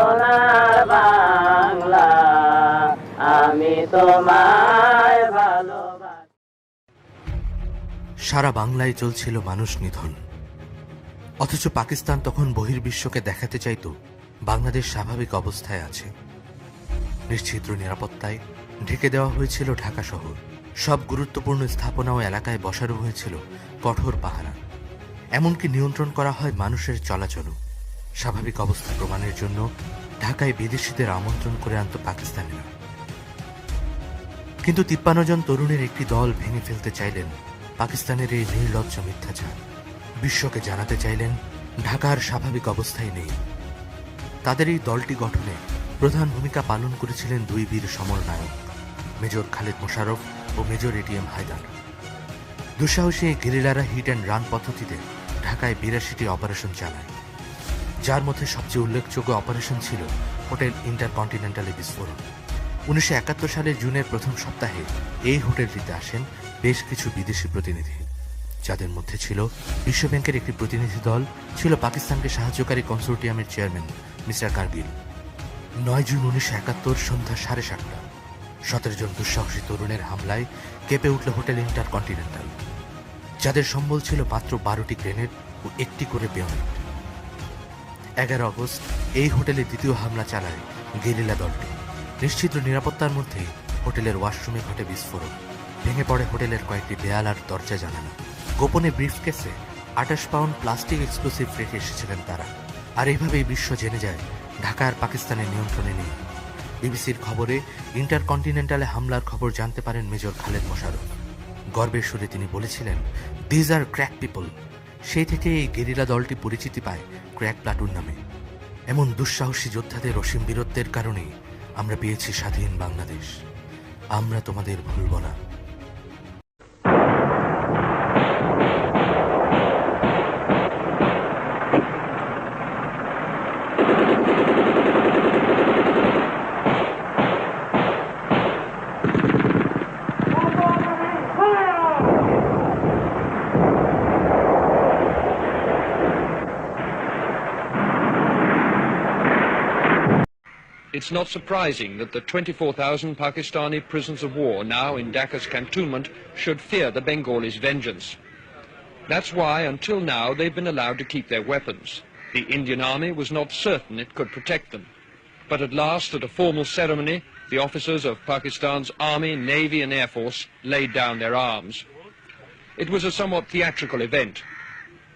সোনার বাংলা, আমি তোমায় ভালোবাসি। সারা বাংলায় চলছিল মানুষ নিধন। অথচ পাকিস্তান তখন বহির্বিশ্বকে দেখাতে চাইত, বাংলাদেশ স্বাভাবিক অবস্থায় আছে। নিশ্চিদ্র নিরাপত্তায় ঢেকে দেওয়া হয়েছিল ঢাকা শহর। সব গুরুত্বপূর্ণ স্থাপনা ও এলাকায় বসানো হয়েছিল কঠোর পাহারা। এমনকি নিয়ন্ত্রণ করা হয় মানুষের চলাচলও। স্বাভাবিক অবস্থা প্রমাণের জন্য ঢাকায় বিদেশিদের আমন্ত্রণ করে আনত পাকিস্তানিরা। কিন্তু তিপ্পান্ন জন তরুণের একটি দল ভেঙে ফেলতে চাইলেন পাকিস্তানের এই নির্লজ্জ মিথ্যাচার। বিশ্বকে জানাতে চাইলেন ঢাকার স্বাভাবিক অবস্থায় নেই। তাদের এই দলটি গঠনে প্রধান ভূমিকা পালন করেছিলেন দুই বীর সমর নায়ক, মেজর খালেদ মোশারফ ও মেজর এটিএম হায়দার। দুঃসাহসী গেরিলারা হিট অ্যান্ড রান পদ্ধতিতে ঢাকায় বিরাশিটি অপারেশন চালায়। যার মধ্যে সবচেয়ে উল্লেখযোগ্য অপারেশন ছিল হোটেল ইন্টারকন্টিনেন্টালে বিস্ফোরণ। উনিশশো একাত্তর সালের জুনের প্রথম সপ্তাহে এই হোটেলটিতে আসেন বেশ কিছু বিদেশি প্রতিনিধি। যাদের মধ্যে ছিল বিশ্বব্যাংকের একটি প্রতিনিধি দল, ছিল পাকিস্তানকে সাহায্যকারী কনসোর্টিয়ামের চেয়ারম্যান মিস্টার কার্গিল। নয় জুন উনিশশো একাত্তর সন্ধ্যা সাড়ে সাতটা। সতেরো জন দুঃসাহসী তরুণের হামলায় কেঁপে উঠল হোটেল ইন্টারকন্টিনেন্টাল। যাদের সম্বল ছিল মাত্র বারোটি গ্রেনেড ও একটি করে বেয়নেট এগারো আগস্ট এই হোটেলে দ্বিতীয় হামলা চালায় গেরিলা দলটি। নিশ্চিত নিরাপত্তার মধ্যে হোটেলের ওয়াশরুমে ঘটে বিস্ফোরণ। ভেঙে পড়ে হোটেলের কয়েকটি দেয়াল আর দরজা জানানো গোপনে ব্রিফকেসে আঠাশ পাউন্ড প্লাস্টিক এক্সপ্লোসিভ রেখে এসেছিলেন তারা। আর এইভাবেই বিশ্ব জেনে যায়, ঢাকা আর পাকিস্তানের নিয়ন্ত্রণে নেই। বিবিসির খবরে ইন্টারকন্টিনেন্টালে হামলার খবর জানতে পারেন মেজর খালেদ মোশারফ গর্বের সুরে তিনি বলেছিলেন দিজ আর ক্র্যাক পিপল সেই থেকে এই গেরিলা দলটি পরিচিতি পায় ক্র্যাক প্লাটুন নামে। এমন দুঃসাহসী যোদ্ধাদের অসীম বীরত্বের কারণে আমরা পেয়েছি স্বাধীন বাংলাদেশ। আমরা তোমাদের ভুলব না It's not surprising that the 24,000 Pakistani prisoners of war now in Dhaka's cantonment should fear the Bengalis' vengeance. That's why, until now, they've been allowed to keep their weapons. The Indian Army was not certain it could protect them. But at last, at a formal ceremony, the officers of Pakistan's Army, Navy and Air Force laid down their arms. It was a somewhat theatrical event.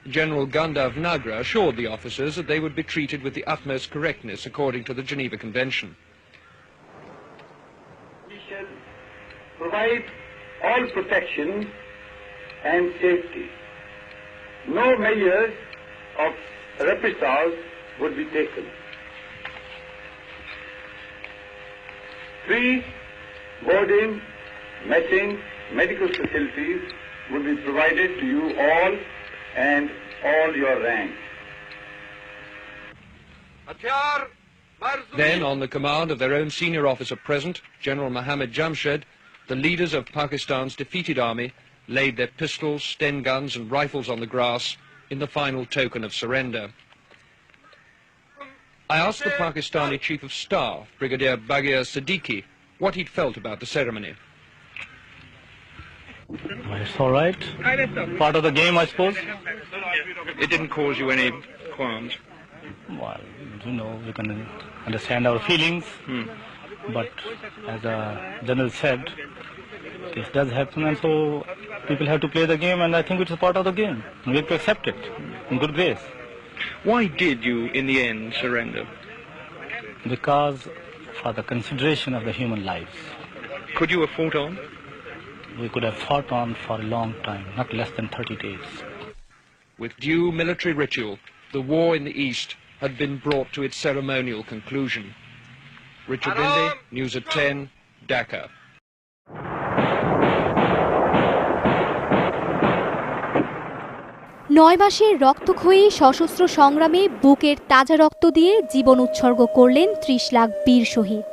General Gandhav Nagra assured the officers that they would be treated with the utmost correctness according to the Geneva Convention. We shall provide all protection and safety. No measures of reprisals would be taken. Three boarding, messing, medical facilities will be provided to you all and all your ranks. Then, on the command of their own senior officer present, General Mohammed Jamshed, the leaders of Pakistan's defeated army laid their pistols, Sten guns and rifles on the grass in the final token of surrender. I asked the Pakistani Chief of Staff, Brigadier Baghir Siddiqui, what he'd felt about the ceremony. It's all right. Part of the game, I suppose. It didn't cause you any qualms. Well, you know, we can understand our feelings. Hmm. But as the general said, this does happen, and so people have to play the game, and I think it's a part of the game. We have to accept it in good grace. Why did you, in the end, surrender? Because for the consideration of the human lives, Could you have fought on? We could have fought on for a long time, not less than 30 days. With due military ritual, the war in the East had been brought to its ceremonial conclusion. Richard Linde, News at 10, Dhaka. নয় মাসের রক্তক্ষয়ী সশস্ত্র সংগ্রামে বুকের তাজা রক্ত দিয়ে জীবন উৎসর্গ করলেন ত্রিশ লাখ বীর শহীদ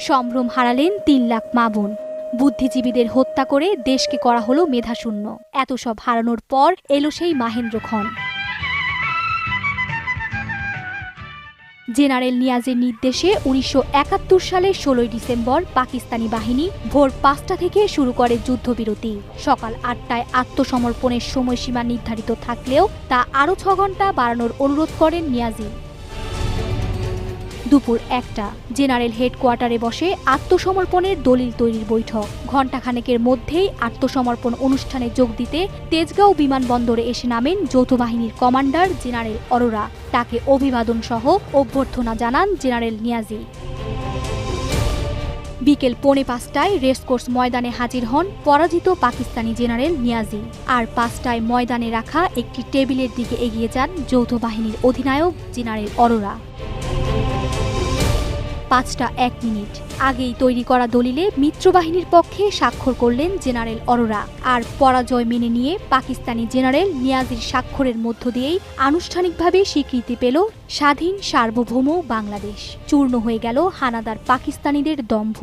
সম্ভ্রম হারালেন তিন লাখ মা বোন বুদ্ধিজীবীদের হত্যা করে দেশকে করা হলো মেধাশূন্য। এত সব হারানোর পর এলো সেই মাহেন্দ্র খন জেনারেল নিয়াজের নির্দেশে উনিশশো একাত্তর সালের ষোলোই ডিসেম্বর পাকিস্তানি বাহিনী ভোর পাঁচটা থেকে শুরু করে যুদ্ধবিরতি। সকাল আটটায় আত্মসমর্পণের সময়সীমা নির্ধারিত থাকলেও তা আরও ছ ঘণ্টা বাড়ানোর অনুরোধ করেন নিয়াজি। দুপুর একটা। জেনারেল হেডকোয়ার্টারে বসে আত্মসমর্পণের দলিল তৈরির বৈঠক। ঘণ্টাখানেকের মধ্যেই আত্মসমর্পণ অনুষ্ঠানে যোগ দিতে তেজগাঁও বিমানবন্দরে এসে নামেন যৌথ বাহিনীর কমান্ডার জেনারেল অরোরা। তাকে অভিবাদন সহ অভ্যর্থনা জানান জেনারেল নিয়াজি। বিকেল পৌনে পাঁচটায় রেসকোর্স ময়দানে হাজির হন পরাজিত পাকিস্তানি জেনারেল নিয়াজি। আর পাঁচটায় ময়দানে রাখা একটি টেবিলের দিকে এগিয়ে যান যৌথ বাহিনীর অধিনায়ক জেনারেল অরোরা। পাঁচটা এক মিনিট। আগেই তৈরি করা দলিলে মিত্রবাহিনীর পক্ষে স্বাক্ষর করলেন জেনারেল অরোরা। আর পরাজয় মেনে নিয়ে পাকিস্তানি জেনারেল নিয়াজির স্বাক্ষরের মধ্য দিয়েই আনুষ্ঠানিকভাবে স্বীকৃতি পেল স্বাধীন সার্বভৌম বাংলাদেশ। চূর্ণ হয়ে গেল হানাদার পাকিস্তানিদের দম্ভ।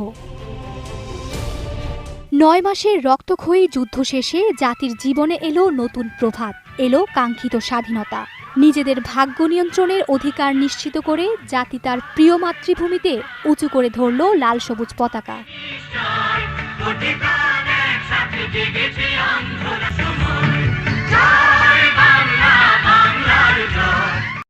নয় মাসের রক্তক্ষয়ী যুদ্ধ শেষে জাতির জীবনে এলো নতুন প্রভাত এলো কাঙ্ক্ষিত স্বাধীনতা। নিজেদের ভাগ্য নিয়ন্ত্রণের অধিকার নিশ্চিত করে জাতি তার প্রিয় মাতৃভূমিতে উঁচু করে ধরল লাল সবুজ পতাকা।